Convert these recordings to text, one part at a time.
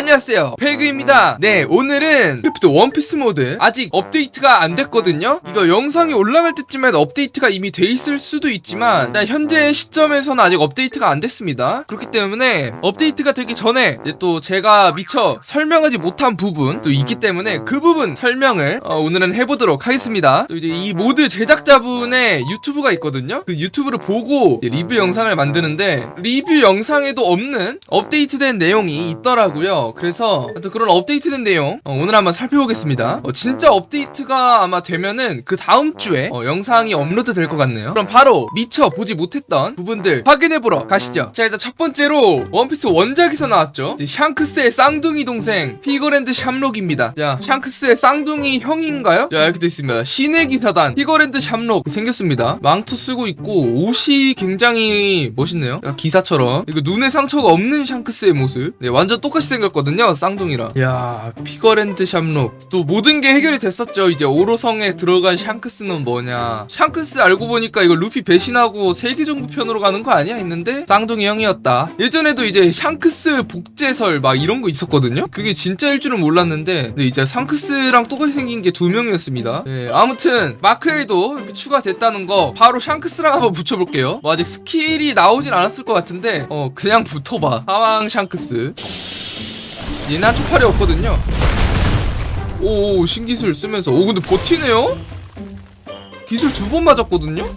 안녕하세요. 페그입니다. 네. 오늘은 크리프트 원피스 모드. 아직 업데이트가 안 됐거든요. 이거 영상이 올라갈 때쯤에 업데이트가 이미 돼 있을 수도 있지만 일단 현재 시점에서는 아직 업데이트가 안 됐습니다. 그렇기 때문에 업데이트가 되기 전에 이제 또 제가 미처 설명하지 못한 부분 또 있기 때문에 그 부분 설명을 어, 오늘은 해보도록 하겠습니다. 또 이제 이 모드 제작자분의 유튜브가 있거든요. 그 유튜브를 보고 리뷰 영상을 만드는데 리뷰 영상에도 없는 업데이트된 내용이 있더라고요. 그래서 하여튼 그런 업데이트된 내용 어, 오늘 한번 살펴보겠습니다. 어, 진짜 업데이트가 아마 되면은 그 다음 주에 어, 영상이 업로드 될 것 같네요. 그럼 바로 미처 보지 못했던 부분들 확인해 보러 가시죠. 자 일단 첫 번째로 원피스 원작에서 나왔죠. 샹크스의 쌍둥이 동생 피거랜드 샴록입니다. 자 샹크스의 쌍둥이 형인가요? 자 이렇게 돼 있습니다. 신의 기사단 피거랜드 샴록 생겼습니다. 망토 쓰고 있고 옷이 굉장히 멋있네요. 약간 기사처럼 이거 눈에 상처가 없는 샹크스의 모습. 네 완전 똑같이 생겼거든요. 쌍둥이랑. 야 피거랜드 샴록 또 모든 게 해결이 됐었죠. 이제 오로성에 들어간 샹크스는 뭐냐? 샹크스 알고 보니까 이거 루피 배신하고 세계 정부 편으로 가는 거 아니야? 했는데 쌍둥이 형이었다. 예전에도 이제 샹크스 복제설 막 이런 거 있었거든요. 그게 진짜일 줄은 몰랐는데 네, 이제 샹크스랑 똑같이 생긴 게 두 명이었습니다. 네, 아무튼 마크에도 이렇게 추가됐다는 거 바로 샹크스랑 한번 붙여볼게요. 뭐 아직 스킬이 나오진 않았을 것 같은데 어 그냥 붙어봐. 하왕 샹크스. 얘는 한쪽 팔이 없거든요. 오 신기술 쓰면서 오 근데 버티네요? 기술 두 번 맞았거든요?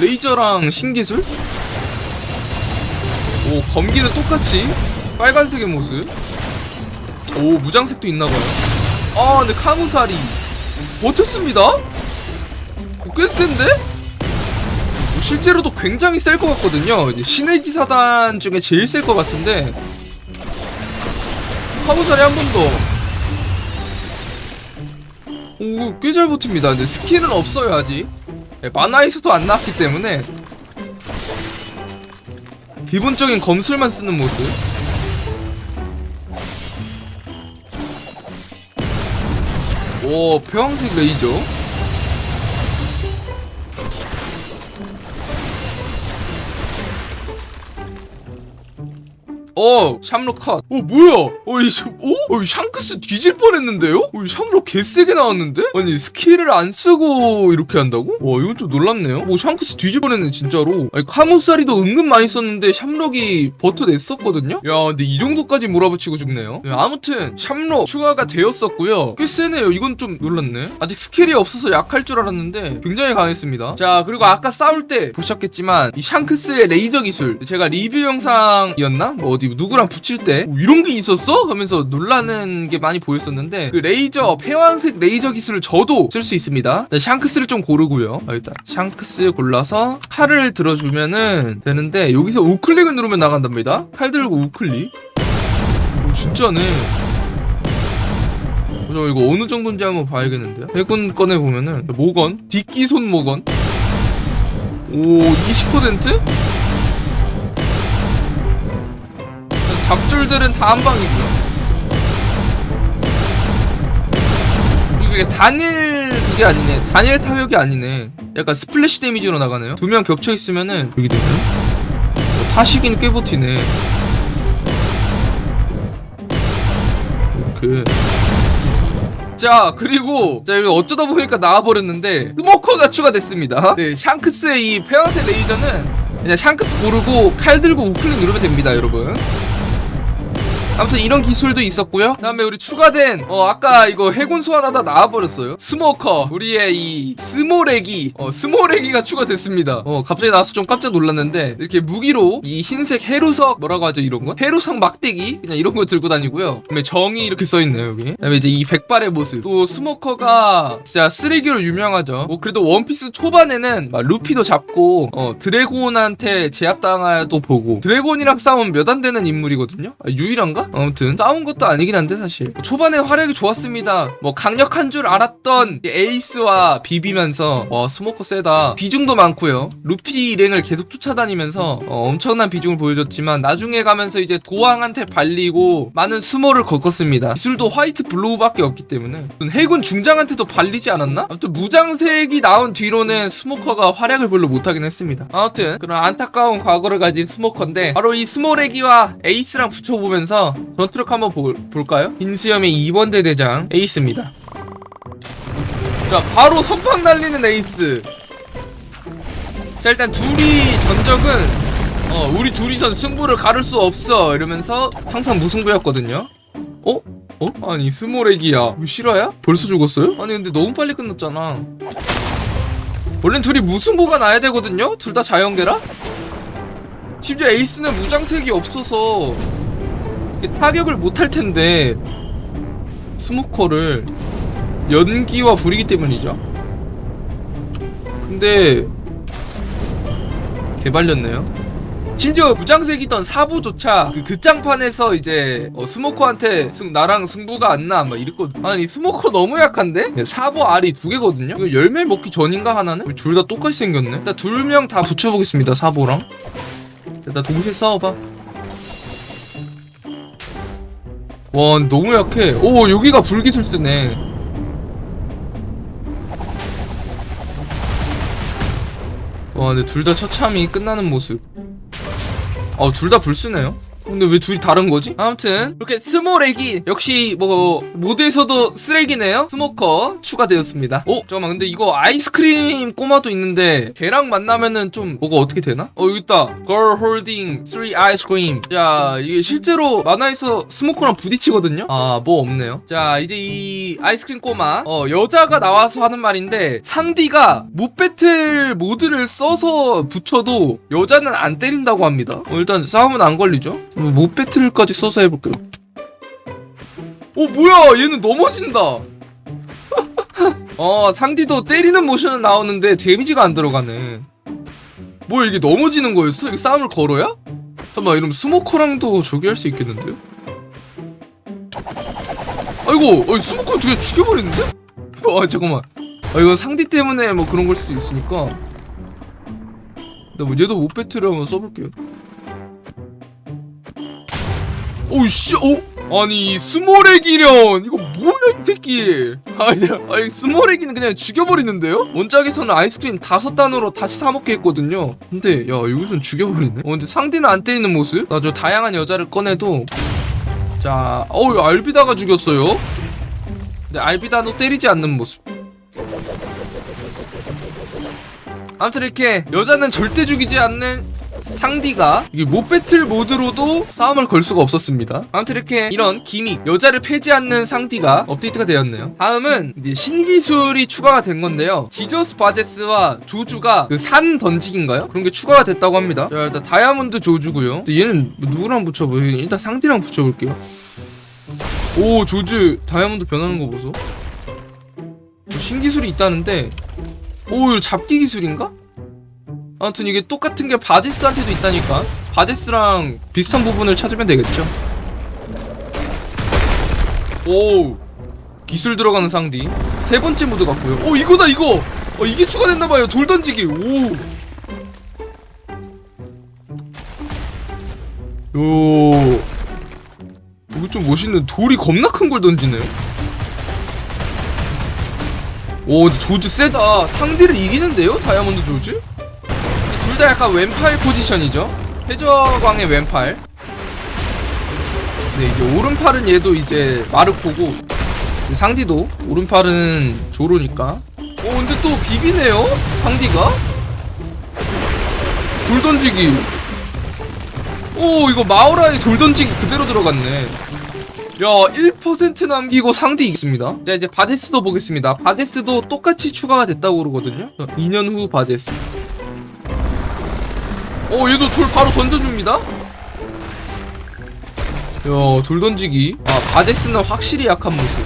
레이저랑 신기술? 오 검기는 똑같이 빨간색의 모습 오 무장색도 있나봐요 아 근데 카무사리 버텼습니다? 어, 꽤 센데? 뭐 실제로도 굉장히 셀 것 같거든요 신의 기사단 중에 제일 셀 것 같은데 카무사리 한 번 더. 오, 꽤 잘 버팁니다. 근데 스킬은 없어요, 아직. 네, 마나에서도 안 나왔기 때문에. 기본적인 검술만 쓰는 모습. 오, 평색 레이저. 어, 샴록 컷. 어, 뭐야? 어, 이, 샤- 어? 어, 이 샹크스 뒤질 뻔했는데요? 어, 이 샴록 개세게 나왔는데? 아니, 스킬을 안 쓰고 이렇게 한다고? 와, 이건 좀 놀랍네요. 뭐, 샹크스 뒤질 뻔했네, 진짜로. 아니, 카무사리도 은근 많이 썼는데, 샴록이 버텨냈었거든요? 야, 근데 이 정도까지 몰아붙이고 죽네요. 야, 아무튼, 샴록 추가가 되었었고요. 꽤 세네요. 이건 좀 놀랐네. 아직 스킬이 없어서 약할 줄 알았는데, 굉장히 강했습니다. 자, 그리고 아까 싸울 때 보셨겠지만, 이 샹크스의 레이저 기술, 제가 리뷰 영상이었나? 뭐 어디 누구랑 붙일 때 어, 이런 게 있었어? 하면서 놀라는 게 많이 보였었는데 그 레이저 폐왕색 레이저 기술을 저도 쓸 수 있습니다. 네, 샹크스를 좀 고르고요. 아, 일단 샹크스 골라서 칼을 들어주면은 되는데 여기서 우클릭을 누르면 나간답니다. 칼 들고 우클릭. 오, 진짜네. 저 이거 어느 정도인지 한번 봐야겠는데요. 해군 꺼내 보면은 모건, 뒷기 손 모건. 오, 20%? 잡줄들은 다 한 방이고요. 이게 단일 이게 아니네. 단일 타격이 아니네. 약간 스플래시 데미지로 나가네요. 두 명 겹쳐 있으면은 여기 되네. 어, 타시긴 꽤 버티네. 이렇게. 자 그리고 자 이거 어쩌다 보니까 나와버렸는데 스모커가 추가됐습니다. 네 샹크스의 이 페어세 레이저는 그냥 샹크스 고르고 칼 들고 우클릭 누르면 됩니다, 여러분. 아무튼 이런 기술도 있었고요. 그다음에 우리 추가된 어 아까 이거 해군 소환하다 나와버렸어요. 스모커 우리의 이 스모레기 어 스모레기가 추가됐습니다. 어 갑자기 나와서 좀 깜짝 놀랐는데 이렇게 무기로 이 흰색 해루석 뭐라고 하죠 이런 거? 해루석 막대기 그냥 이런 거 들고 다니고요. 그다음에 정이 이렇게 써 있네요 여기. 그다음에 이제 이 백발의 모습. 또 스모커가 진짜 쓰레기로 유명하죠. 뭐 그래도 원피스 초반에는 막 루피도 잡고 어 드래곤한테 제압당하도 보고 드래곤이랑 싸우면 몇안 되는 인물이거든요. 아, 유일한가? 아무튼 싸운 것도 아니긴 한데 사실 초반에 활약이 좋았습니다. 뭐 강력한 줄 알았던 이 에이스와 비비면서 와 스모커 세다. 비중도 많고요. 루피 일행을 계속 쫓아다니면서 어, 엄청난 비중을 보여줬지만 나중에 가면서 이제 도왕한테 발리고 많은 수모를 겪었습니다. 기술도 화이트 블로우밖에 없기 때문에 해군 중장한테도 발리지 않았나? 아무튼 무장색이 나온 뒤로는 스모커가 활약을 별로 못하긴 했습니다. 아무튼 그런 안타까운 과거를 가진 스모커인데 바로 이 스모레기와 에이스랑 붙여보면서 먼저 전투력 한번 볼, 볼까요? 흰수염의 2번 대 대장 에이스입니다 자 바로 선빵 날리는 에이스 자 일단 둘이 전적은 어 우리 둘이선 승부를 가를 수 없어 이러면서 항상 무승부였거든요 어? 어? 아니 스모렉이야 이거 실화야? 벌써 죽었어요? 아니 근데 너무 빨리 끝났잖아 원래는 둘이 무승부가 나야 되거든요? 둘 다 자연계라? 심지어 에이스는 무장색이 없어서 타격을 못할 텐데 스모커를 연기와 불이기 때문이죠 근데 개발렸네요 심지어 무장색이던 사부조차 그 극장판에서 이제 어, 스모커한테 승, 나랑 승부가 안나막 이랬거든 아니 스모커 너무 약한데? 네, 사부 알이 두 개거든요? 이거 열매 먹기 전인가 하나는? 둘 다 똑같이 생겼네 일단 둘 명 다 붙여보겠습니다 사부랑 일단 동시에 싸워봐 와 너무 약해. 오 여기가 불기술 쓰네. 와 근데 둘 다 처참히 끝나는 모습. 어, 둘 다 불 쓰네요. 근데 왜 둘이 다른 거지? 아무튼 이렇게 스모렉이 역시 뭐 모드에서도 쓰레기네요. 스모커 추가되었습니다. 오 잠깐만 근데 이거 아이스크림 꼬마도 있는데 걔랑 만나면은 좀 뭐가 어떻게 되나? 어 여기 있다. Girl holding three ice. 자 이게 실제로 만화에서 스모커랑 부딪히거든요. 아 뭐 없네요. 자 이제 이 아이스크림 꼬마 어 여자가 나와서 하는 말인데 상디가 못 배틀 모드를 써서 붙여도 여자는 안 때린다고 합니다. 어, 일단 싸움은 안 걸리죠. 어, 못 배틀까지 써서 해볼게요. 어 뭐야 얘는 넘어진다. 어 상디도 때리는 모션은 나오는데 데미지가 안 들어가네. 뭐 이게 넘어지는 거였어? 이게 싸움을 걸어야? 잠깐만 이러면 스모커랑도 저기 할 수 있겠는데요? 아이고 어, 스모커 두 개 죽여버리는데? 아 잠깐만 아 이건 상디 때문에 뭐 그런 걸 수도 있으니까 나뭐 얘도 못 배틀을 한번 써볼게요 오씨 오 아니 스모렉이련. 이거 뭐야 이 새끼. 아니 아니 스모렉이는 그냥 죽여버리는데요? 원작에서는 아이스크림 다섯 단으로 다시 사 먹게 했거든요. 근데 야 여기선 죽여버리네. 어 근데 상대는 안 때리는 모습? 나 저 다양한 여자를 꺼내도. 자 어우 알비다가 죽였어요. 근데 알비다도 때리지 않는 모습. 아무튼 이렇게 여자는 절대 죽이지 않는 상디가 이게 못 배틀 모드로도 싸움을 걸 수가 없었습니다. 아무튼 이렇게 이런 기믹 여자를 패지 않는 상디가 업데이트가 되었네요. 다음은 이제 신기술이 추가가 된 건데요. 지저스 바제스와 조주가 그 산 던지기인가요? 그런 게 추가가 됐다고 합니다. 자 일단 다이아몬드 조주고요. 근데 얘는 뭐 누구랑 붙여봐요? 일단 상디랑 붙여볼게요. 오 조즈 다이아몬드 변하는 거 보소. 뭐 신기술이 있다는데 오 잡기 기술인가? 아무튼 이게 똑같은 게 바제스한테도 있다니까. 바제스랑 비슷한 부분을 찾으면 되겠죠. 오 기술 들어가는 상디. 세 번째 모드 같고요. 오 이거다 이거! 어 이게 추가됐나봐요. 돌 던지기. 오 요... 이거 좀 멋있는 돌이 겁나 큰 걸 던지네요. 오 조즈 세다. 상대를 이기는데요? 다이아몬드 조즈? 둘 다 약간 왼팔 포지션이죠 해저광의 왼팔 네 이제 오른팔은 얘도 이제 마르코고 상디도 오른팔은 조로니까 오 근데 또 비비네요 상디가 돌 던지기 오 이거 마오라의 돌 던지기 그대로 들어갔네 야, 1% 남기고 상대 이겼습니다. 자, 이제 바데스도 보겠습니다. 바데스도 똑같이 추가가 됐다고 그러거든요. 2년 후 바데스. 어, 얘도 돌 바로 던져줍니다. 야, 돌 던지기. 아, 바데스는 확실히 약한 모습.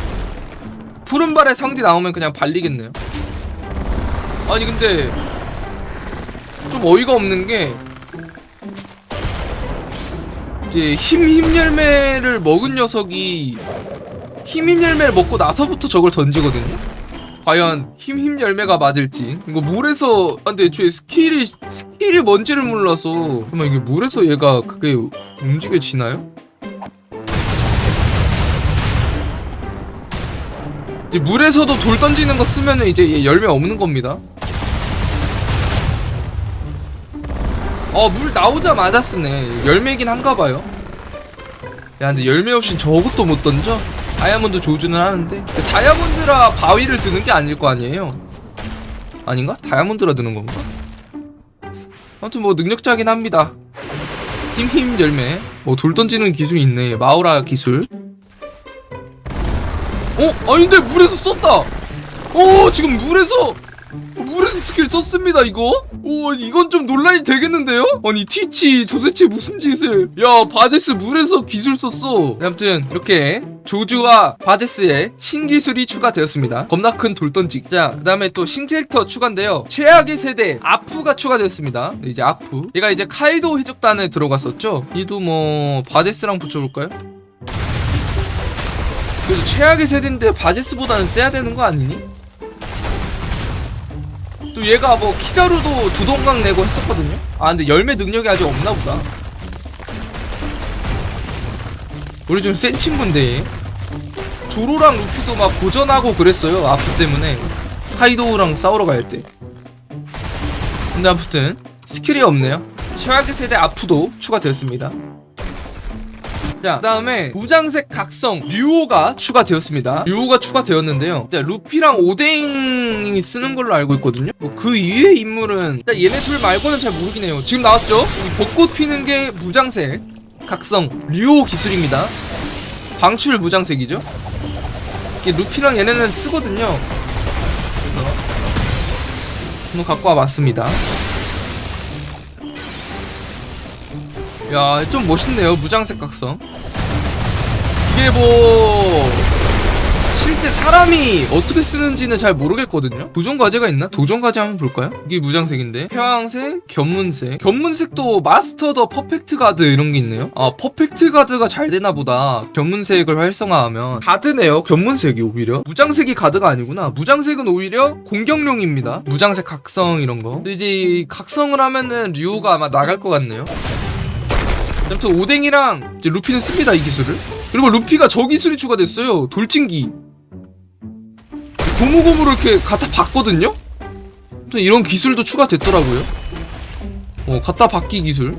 푸른 발에 상대 나오면 그냥 발리겠네요. 아니, 근데 좀 어이가 없는 게 이제 힘힘 열매를 먹은 녀석이 힘힘 열매를 먹고 나서부터 저걸 던지거든요. 과연 힘힘 열매가 맞을지. 이거 물에서 아, 근데 애초에 스킬이 스킬이 뭔지를 몰라서 그러면 이게 물에서 얘가 그게 움직여지나요? 이제 물에서도 돌 던지는 거 쓰면은 이제 얘 열매 없는 겁니다. 어, 물 나오자마자 쓰네. 열매긴 한가 봐요. 야 근데 열매 없이 저것도 못 던져? 다이아몬드 조주는 하는데 근데 다이아몬드라 바위를 드는 게 아닐 거 아니에요 아닌가? 다이아몬드라 드는 건가? 아무튼 뭐 능력자긴 합니다 힘힘 열매 뭐 돌 던지는 기술이 있네 마우라 기술 어? 아닌데 물에서 썼다 오 지금 물에서 물에서 스킬 썼습니다 이거? 오 이건 좀 논란이 되겠는데요? 아니 티치 도대체 무슨 짓을 야 바제스 물에서 기술 썼어 네, 아무튼 이렇게 조주와 바제스의 신기술이 추가되었습니다 겁나 큰 돌던지기 자그 다음에 또 신캐릭터 추가인데요 최악의 세대 아프가 추가되었습니다 네, 이제 아프 얘가 이제 카이도 해적단에 들어갔었죠 얘도 뭐 바제스랑 붙여볼까요? 그래도 최악의 세대인데 바제스보다는 세야 되는 거 아니니? 또 얘가 뭐 키자루도 두 동강 내고 했었거든요. 아 근데 열매 능력이 아직 없나 보다. 우리 좀 센 친구인데 얘. 조로랑 루피도 막 고전하고 그랬어요. 아프 때문에 카이도우랑 싸우러 갈 때. 근데 아무튼 스킬이 없네요. 최악의 세대 아프도 추가되었습니다. 자, 그다음에 무장색 각성 류오가 추가되었습니다. 류오가 추가되었는데요. 자, 루피랑 오뎅이 쓰는 걸로 알고 있거든요. 뭐 그 이외의 인물은 일단 얘네 둘 말고는 잘 모르긴 해요. 지금 나왔죠? 이 벚꽃 피는 게 무장색 각성 류오 기술입니다. 방출 무장색이죠. 루피랑 얘네는 쓰거든요. 그래서 한번 갖고 와봤습니다. 야, 좀 멋있네요. 무장색 각성. 이게 뭐 실제 사람이 어떻게 쓰는지는 잘 모르겠거든요. 도전 과제가 있나? 도전 과제 한번 볼까요? 이게 무장색인데 회황색, 견문색. 견문색도 마스터 더 퍼펙트 가드 이런 게 있네요. 아, 퍼펙트 가드가 잘 되나 보다. 견문색을 활성화하면 가드네요. 견문색이 오히려. 무장색이 가드가 아니구나. 무장색은 오히려 공격용입니다. 무장색 각성 이런 거. 근데 이제 이 각성을 하면은 류가 아마 나갈 것 같네요. 아무튼 오뎅이랑 이제 루피는 씁니다 이 기술을. 그리고 루피가 저 기술이 추가됐어요 돌진기. 고무고무로 이렇게 갖다 봤거든요? 아무튼 이런 기술도 추가됐더라고요. 어 갖다 받기 기술.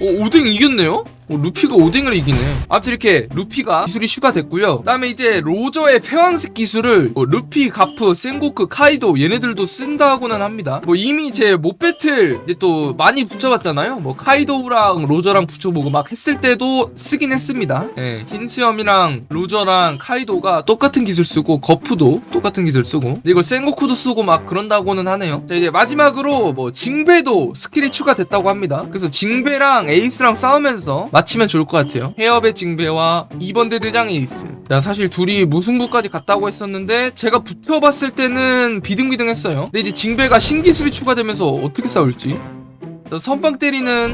어 오뎅 이겼네요? 어, 루피가 오뎅을 이기네. 아무튼 이렇게 루피가 기술이 추가됐고요. 그 다음에 이제 로저의 패왕색 기술을 뭐 루피, 가프, 센고크, 카이도 얘네들도 쓴다고는 합니다. 뭐 이미 제 못 배틀 이제 또 많이 붙여봤잖아요. 뭐 카이도랑 로저랑 붙여보고 막 했을 때도 쓰긴 했습니다. 예, 흰수염이랑 로저랑 카이도가 똑같은 기술 쓰고 거프도 똑같은 기술 쓰고 근데 이걸 센고쿠도 쓰고 막 그런다고는 하네요. 자 이제 마지막으로 뭐 징배도 스킬이 추가됐다고 합니다. 그래서 징배랑 에이스랑 싸우면서 맞히면 좋을 것 같아요. 헤어의 징배와 2번 대대장 에이스. 자, 사실 둘이 무승부까지 갔다고 했었는데 제가 붙여봤을 때는 비등비등했어요. 근데 이제 징배가 신기술이 추가되면서 어떻게 싸울지. 선빵 때리는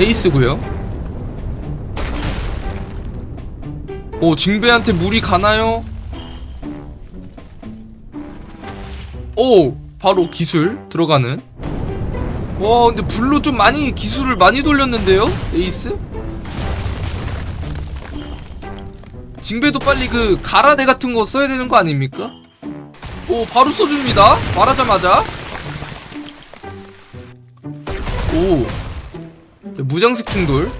에이스고요. 오, 징배한테 물이 가나요? 오, 바로 기술 들어가는. 와 근데 불로 좀 많이 기술을 많이 돌렸는데요? 에이스? 징배도 빨리 그 가라데 같은 거 써야 되는 거 아닙니까? 오 바로 써줍니다. 말하자마자. 오. 무장색 충돌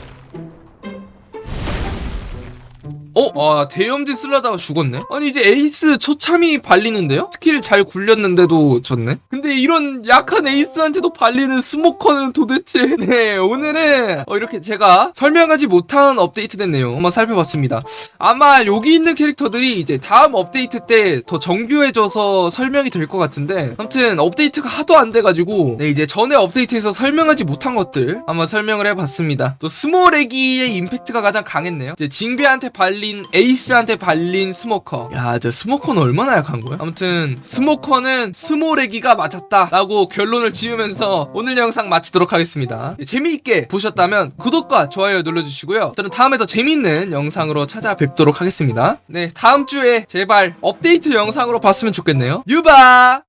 어? 아 대염제 쓸려다가 죽었네? 아니 이제 에이스 처참히 발리는데요? 스킬 잘 굴렸는데도 졌네? 근데 이런 약한 에이스한테도 발리는 스모커는 도대체 네 오늘은 어, 이렇게 제가 설명하지 못한 업데이트된 내용 한번 살펴봤습니다 아마 여기 있는 캐릭터들이 이제 다음 업데이트 때 더 정교해져서 설명이 될 것 같은데 아무튼 업데이트가 하도 안 돼가지고 네 이제 전에 업데이트에서 설명하지 못한 것들 한번 설명을 해봤습니다 또 스몰 애기의 임팩트가 가장 강했네요 이제 징배한테 발린 에이스한테 발린 스모커. 야저 스모커는 얼마나 약한 거야? 아무튼 스모커는 스몰애기가 맞았다 라고 결론을 지으면서 오늘 영상 마치도록 하겠습니다. 네, 재미있게 보셨다면 구독과 좋아요 눌러주시고요. 저는 다음에 더 재미있는 영상으로 찾아뵙도록 하겠습니다. 네 다음 주에 제발 업데이트 영상으로 봤으면 좋겠네요. 유바